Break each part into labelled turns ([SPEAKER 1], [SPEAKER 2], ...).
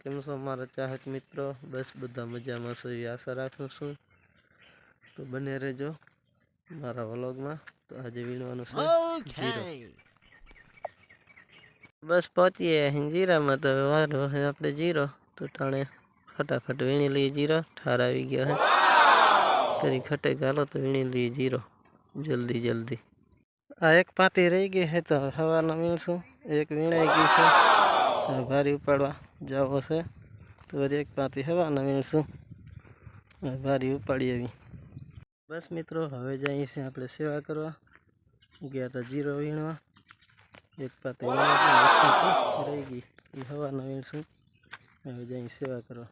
[SPEAKER 1] કેમ છો મારા ચાહક મિત્રો બસ બધ મજામાં સો એ આશા રાખું છું તો બને રહેજો મારા વ્લોગમાં તો આજે વીણવાનું છે ખૈર બસ પાતી હે હિંગીરા મત વાળો હે આપડે જીરો તો ટાણે ફટાફટ વીણી લી જીરો ઠરાવી ગયા હે તરી ખટે ગાલો તો વીણી લી જીરો જલ્દી જલ્દી આ એક પાતી રહી ગઈ હે તો હવા માં ઉલ છું એક વીણી ગઈ છું આ ભારે પાડવા જવો છે તો એક પાપી હવાના મેળશું વારી ઉપાડી આવી બસ મિત્રો હવે જઈએ છીએ આપણે સેવા કરવા ગયા હતા જીરો વીણવા એક પાપી રહી ગઈ હવા હવાના વીણશું હવે જઈ સેવા કરવા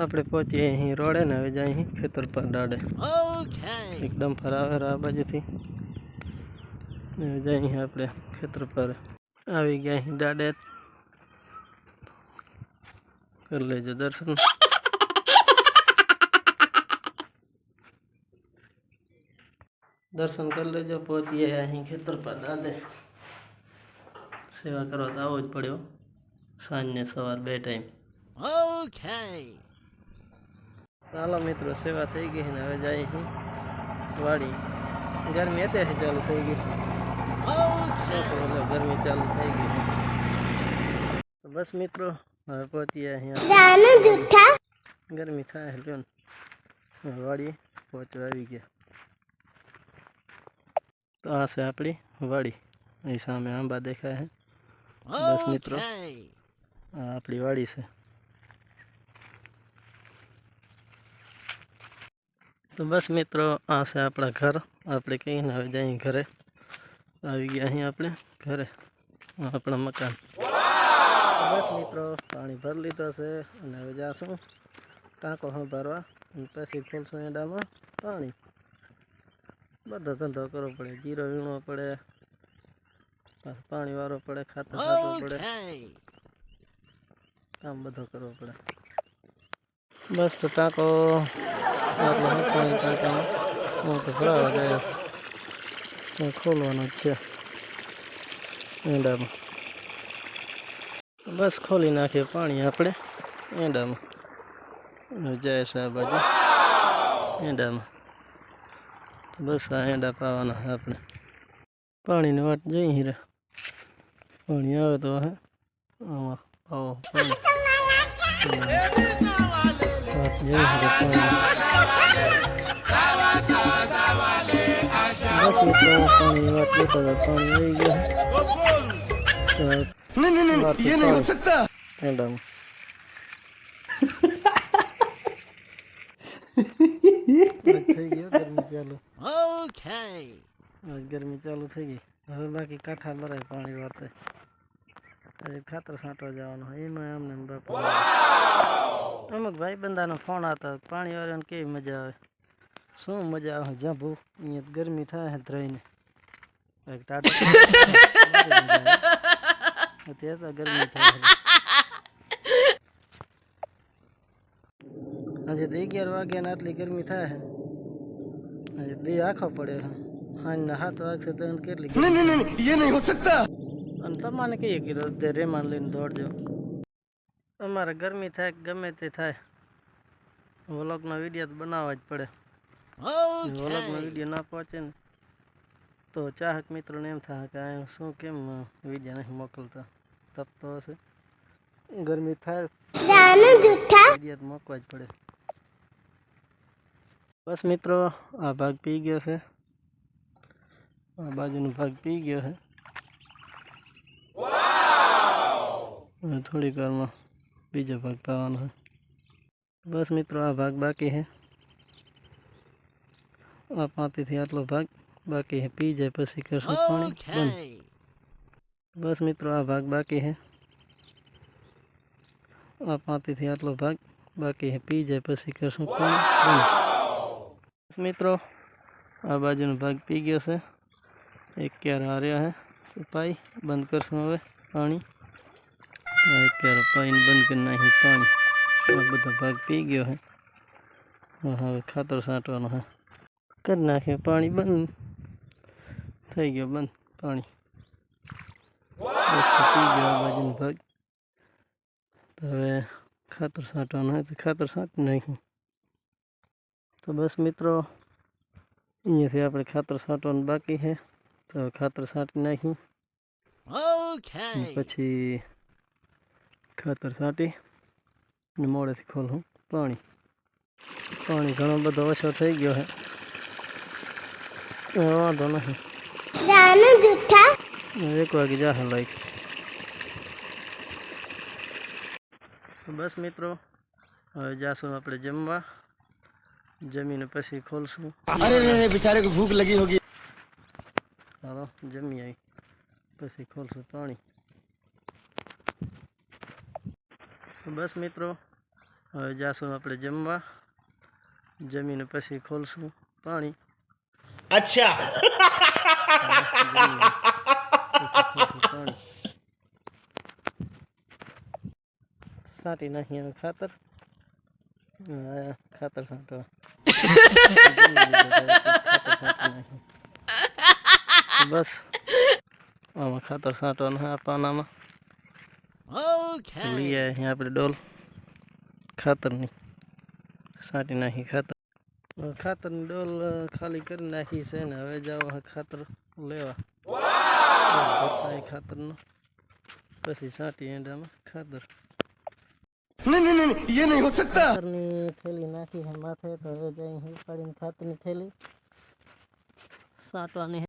[SPEAKER 1] આપણે પહોંચીએ અહીં રોડે ને હવે જઈ ખેતર પર દાડે એકદમ ફરાવે આ બાજુથી હવે જઈ આપણે ખેતર પર આવી ગયા અહીં ડાડે कर लेજો દર્શન દર્શન કરી લેજો પહોંચીએ અહીં ખેતર પર દાદે સેવા કરવા તો આવો જ પડ્યો સાંજને સવાર બે ટાઈમ ઓકે ચાલો મિત્રો સેવા થઈ ગઈ ને હવે જાય અહીં વાડી ગરમી અત્યારે ચાલુ થઈ ગઈ ગરમી ચાલુ થઈ ગઈ બસ મિત્રો હવે પહોંચીએ અહીંયા જૂઠા ગરમી થાય હેલો વાડી પહોંચવા આવી ગયા તો આ છે આપણી વાડી અહીં સામે આંબા દેખાય છે બસ મિત્રો આ આપણી વાડી છે તો બસ મિત્રો આ છે આપણા ઘર આપણે કહીને હવે જઈએ ઘરે આવી ગયા અહીં આપણે ઘરે આપણા મકાન બસ મિત્રો પાણી ભરી લીધો છે અને હવે જાશું ટાંકો હું ભરવા પછી ખોલશું એડામાં પાણી બધો ધંધો કરવો પડે જીરો વીણવો પડે પાણી વાળો પડે ખાતર ખાતર પડે કામ બધું કરવું પડે બસ તો ટાંકો હું તો ભરાવા જાય ખોલવાનો છે એડામાં બસ ખોલી નાખીએ પાણી આપણે એંડામાં જય છે એંડામાં બસ આ એંડા પાવાના આપણે પાણીની વાટ જઈ હીરા પાણી આવે તો હે આમાં આવો વાટ જઈ પાણી પાણી વાટ જતા પાણી આવી ગયા
[SPEAKER 2] नहीं नहीं नहीं ये नहीं हो सकता
[SPEAKER 1] डन ગરમી ચાલુ થઈ ગઈ હવે બાકી કાંઠા ભરાય પાણી વાતે હજી ખાતર છાંટવા જવાનું એમાં અમને બાપુ અમુક ભાઈ બંધાનો ફોન આવતો પાણી વાળાને કેવી મજા આવે શું મજા આવે જ્યાં ભૂખ અહીંયા ગરમી થાય ધરાઈને ટાટા थे तो गर्मी था आज 11:00 વાગ્યા ને આટલી ગરમી થાય હૈ અરે દે આખો પડે હાય નહાતો આખ સે તો ઉન કે
[SPEAKER 2] લી ન ન ન ન યે નહી
[SPEAKER 1] હો સકતા અંતમાં કે યે ગીર દરે મન લેન દોડ જો અમારે ગરમી થાય કે ગમેતે થાય વ્લોગ નો વિડિયો તો બનાવ જ પડે વ્લોગ વિડિયો ના પાચે તો ચાહક મિત્રો નેમ થા કે આ શું કેમ વિડિયા નહીં મોકલતા કપ તો છે ગરમી થાય જાનું જૂઠ્ઠા નિયતમાં કોઈ જ પડે બસ મિત્રો આ ભાગ પી ગયો છે આ બાજુનો ભાગ પી ગયો છે વાહ થોડી કાલમાં બીજો ભાગ પીવાનો છે બસ મિત્રો આ ભાગ બાકી છે આ પાટીથી આટલો ભાગ બાકી છે પી જાય પછી કરશું પાણી બંધ બસ મિત્રો આ ભાગ બાકી છે આ પાંતીથી આટલો ભાગ બાકી છે પી જાય પછી કરશું પણ મિત્રો આ બાજુનો ભાગ પી ગયો છે એક ક્યાર હાર્યો છે સફાઈ બંધ કરશું હવે પાણી એક ક્યાર પાણી બંધ કરી નાખ્યું પાણી આ બધો ભાગ પી ગયો છે હવે ખાતર છાંટવાનો છે કરી નાખ્યું પાણી બંધ થઈ ગયો બંધ પાણી લગભગ તો હવે ખાતર છાંટવાનું હોય તો ખાતર છાંટી નાખ્યું તો બસ મિત્રો અહીંયાથી આપણે ખાતર છાંટવાનું બાકી છે તો ખાતર છાંટી નાખ્યું પછી ખાતર છાંટી અને મોડેથી ખોલું પાણી પાણી ઘણો બધો ઓછો થઈ ગયો છે વાંધો નથી એક વાગે જાહે લાઈક બસ મિત્રો હવે જાશું આપણે જમવા જમીન પછી ખોલશું
[SPEAKER 2] અરે બિચારે ભૂખ લગી હોગી
[SPEAKER 1] હાલો જમી આવી પછી ખોલશું પાણી બસ મિત્રો હવે જાશું આપણે જમવા જમીન પછી ખોલશું પાણી
[SPEAKER 2] અચ્છા
[SPEAKER 1] પાણી saatin na hiyang kater kater sa to bas mama kater sa to na apa nama okay liya ya pridol kater ni saatin na hi kater kater ni dol kali kar nahi hi sa na weja kater lewa wow kater no Pasti saat ini dah mah
[SPEAKER 2] kader. नहीं नहीं नहीं ये नहीं हो सकता
[SPEAKER 1] थैली ना की हिम्मत है तो जय हिंद पर इन खत ने थैली सात वाली